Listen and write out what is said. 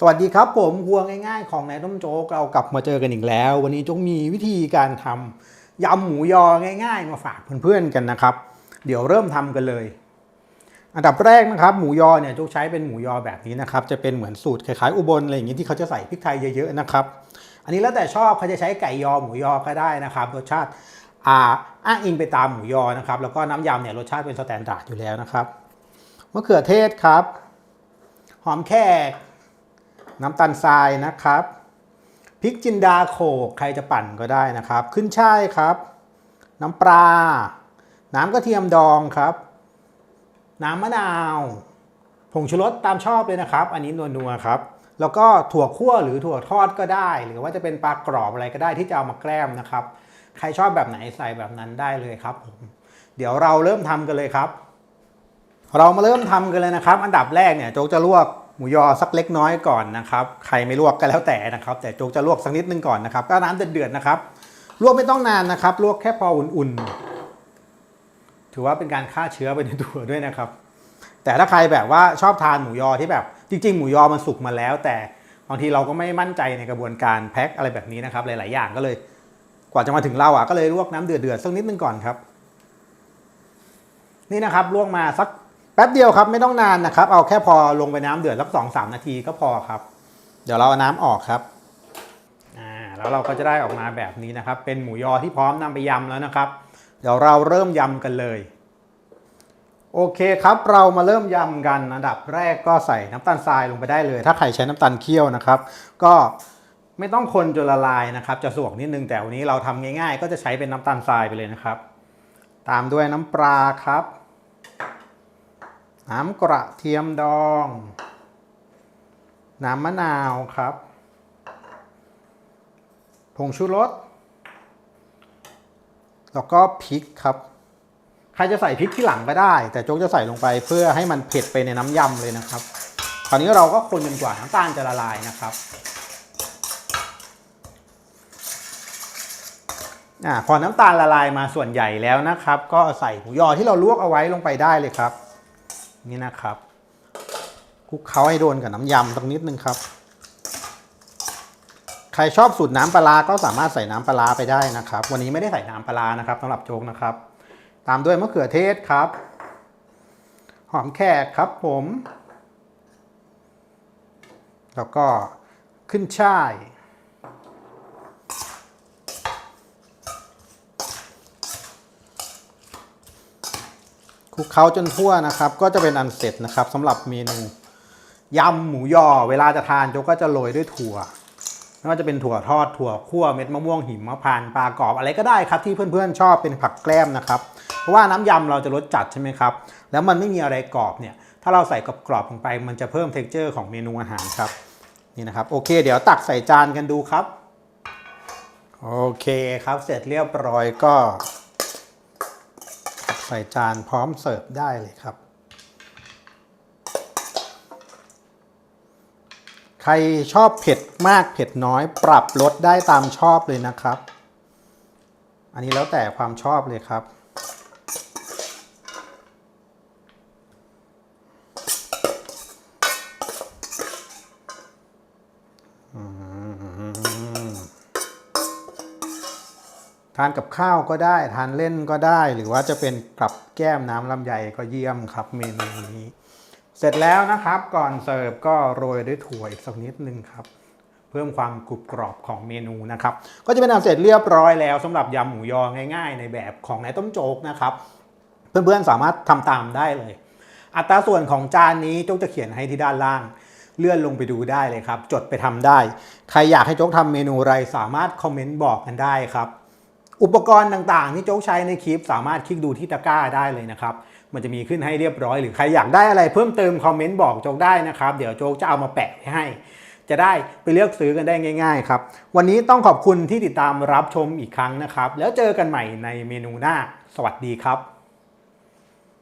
สวัสดีครับผมครัวง่ายๆของนายต้มโจ๊กเรากลับมาเจอกันอีกแล้ว วันนี้โจ๊กมีวิธีการทำยำหมูยอง่าย ๆ มาฝากเพื่อนๆกันนะครับ เดี๋ยวเริ่มทำกันเลย อันดับแรกนะครับ หมูยอเนี่ยโจ๊กใช้เป็นหมูยอแบบนี้นะครับจะเป็นเหมือนสูตรคล้ายๆอุบลอะไรอย่างนี้ที่เขาจะใส่พริกไทยเยอะๆนะครับ อันนี้แล้วแต่ชอบเขาจะใช้ไก่ยอหมูยอก็ได้นะครับรสชาติอ่าอ้างอิงไปตามหมูยอนะครับแล้วก็น้ำยำเนี่ยรสชาติเป็นสแตนดาร์ดอยู่แล้วนะครับมะเขือเทศครับ หอมแขก น้ำตาลทรายนะครับพริกจินดาโขกใครจะปั่นก็ได้นะครับ ขึ้นช่ายครับ น้ำปลา น้ำกระเทียมดองครับ น้ำมะนาวผงชูรสตามชอบเลยนะครับ อันนี้นัวๆครับ แล้วก็ถั่วคั่วหรือถั่วทอดก็ได้ หรือว่าจะเป็นปลากรอบอะไรก็ได้ที่จะเอามาแกล้มนะครับ ใครชอบแบบไหนใส่แบบนั้นได้เลยครับผมเดี๋ยวเราเริ่มทำกันเลยครับ เรามาเริ่มทำกันเลยนะครับ อันดับแรกเนี่ยโจ๊กจะลวก หมูยอสักเล็กน้อยก่อนนะครับใครไม่ลวกก็แล้วแต่นะครับ แต่โจ๊กจะลวกสักนิดนึงก่อนนะครับ ก็น้ำเดือดๆนะครับลวกไม่ต้องนานนะครับ ลวกแค่พออุ่นๆ ถือว่าเป็นการฆ่าเชื้อไปในตัวด้วยนะครับ แต่ถ้าใครแบบว่าชอบทานหมูยอที่แบบ จริง ๆ หมูยอมันสุกมาแล้ว แต่บางทีเราก็ไม่มั่นใจในกระบวนการแพ็คอะไรแบบนี้นะครับ หลาย ๆ อย่างก็เลย กว่าจะมาถึงเราอะก็เลยลวกน้ำเดือดๆสักนิดนึงก่อนครับ นี่นะครับลวกมาสัก แป๊บเดียวครับไม่ต้องนานนะครับ เอาแค่พอลงไปน้ำเดือดสักสองสามนาทีก็พอครับ เดี๋ยวเราเอาน้ำออกครับอ่าแล้วเราก็จะได้ออกมาแบบนี้นะครับ เป็นหมูยอที่พร้อมนำไปยำแล้วนะครับ เดี๋ยวเราเริ่มยำกันเลย โอเคครับเรามาเริ่มยำกันอันดับแรกก็ใส่น้ำตาลทรายลงไปได้เลย ถ้าใครใช้น้ำตาลเคี่ยวนะครับ ก็ไม่ต้องคนจนละลายนะครับ จะสวกนิดนึงแต่วันนี้เราทำง่าย ๆ ก็จะใช้เป็นน้ำตาลทรายไปเลยนะครับ ตามด้วยน้ำปลาครับ น้ำกระเทียมดอง น้ำมะนาวครับ ผงชูรส แล้วก็พริกครับ ใครจะใส่พริกที่หลังก็ได้ แต่โจ๊กจะใส่ลงไปเพื่อให้มันเผ็ดไปในน้ำยำเลยนะครับ คราวนี้เราก็คนจนกว่าน้ำตาลจะละลายนะครับอ่าพอน้ำตาลละลายมาส่วนใหญ่แล้วนะครับ ก็ใส่หมูยอที่เราลวกเอาไว้ลงไปได้เลยครับ นี่นะครับคลุกเคล้าให้โดนกับน้ำยำสักนิดนึงครับ ใครชอบสูตรน้ำปลาก็สามารถใส่น้ำปลาไปได้นะครับ วันนี้ไม่ได้ใส่น้ำปลาร้านะครับสำหรับโจ๊กนะครับ ตามด้วยมะเขือเทศครับ หอมแขกครับผม แล้วก็ขึ้นช่าย คลุกเคล้าจนทั่วนะครับ ก็จะเป็นอันเสร็จนะครับสำหรับเมนูยำหมูยอ เวลาจะทานโจก็จะโรยด้วยถั่วไม่ว่าจะเป็นถั่วทอดถั่วคั่วเม็ดมะม่วงหิมมะพานต์ปลากรอบอะไรก็ได้ครับที่เพื่อนๆชอบเป็นผักแกล้มนะครับ เพราะว่าน้ำยำเราจะรสจัดใช่ไหมครับ แล้วมันไม่มีอะไรกรอบเนี่ย ถ้าเราใส่กรอบๆลงไป มันจะเพิ่มเท็กเจอร์ของเมนูอาหารครับ นี่นะครับโอเค เดี๋ยวตักใส่จานกันดูครับ โอเคครับเสร็จเรียบร้อยก็ ใส่จานพร้อมเสิร์ฟได้เลยครับ ใครชอบเผ็ดมากเผ็ดน้อย ปรับลดได้ตามชอบเลยนะครับ อันนี้แล้วแต่ความชอบเลยครับ ทานกับข้าวก็ได้ทานเล่นก็ได้ หรือว่าจะเป็นกับแก้มน้ำลำไยก็เยี่ยมครับเมนูนี้ เสร็จแล้วนะครับก่อนเสิร์ฟก็โรยด้วยถั่วอีกสักนิดนึงครับ เพิ่มความกรุบกรอบของเมนูนะครับ ก็จะเป็นอันเสร็จเรียบร้อยแล้วสำหรับยำหมูยอง่าย ๆ ในแบบของนายต้มโจ๊กนะครับ เพื่อนๆสามารถทำตามได้เลย อัตราส่วนของจานนี้โจ๊กจะเขียนให้ที่ด้านล่างเลื่อนลงไปดูได้เลยครับ จดไปทำได้ ใครอยากให้โจ๊กทำเมนูอะไรสามารถคอมเมนต์บอกกันได้ครับ อุปกรณ์ต่างๆ ที่โจ๊กใช้ในคลิปสามารถคลิกดูที่ตะกร้าได้เลยนะครับ มันจะมีขึ้นให้เรียบร้อย หรือใครอยากได้อะไรเพิ่มเติมคอมเมนต์บอกโจ๊กได้นะครับ เดี๋ยวโจ๊กจะเอามาแปะให้ จะได้ไปเลือกซื้อกันได้ง่าย ๆ ครับ วันนี้ต้องขอบคุณที่ติดตามรับชมอีกครั้งนะครับ แล้วเจอกันใหม่ในเมนูหน้า สวัสดีครับ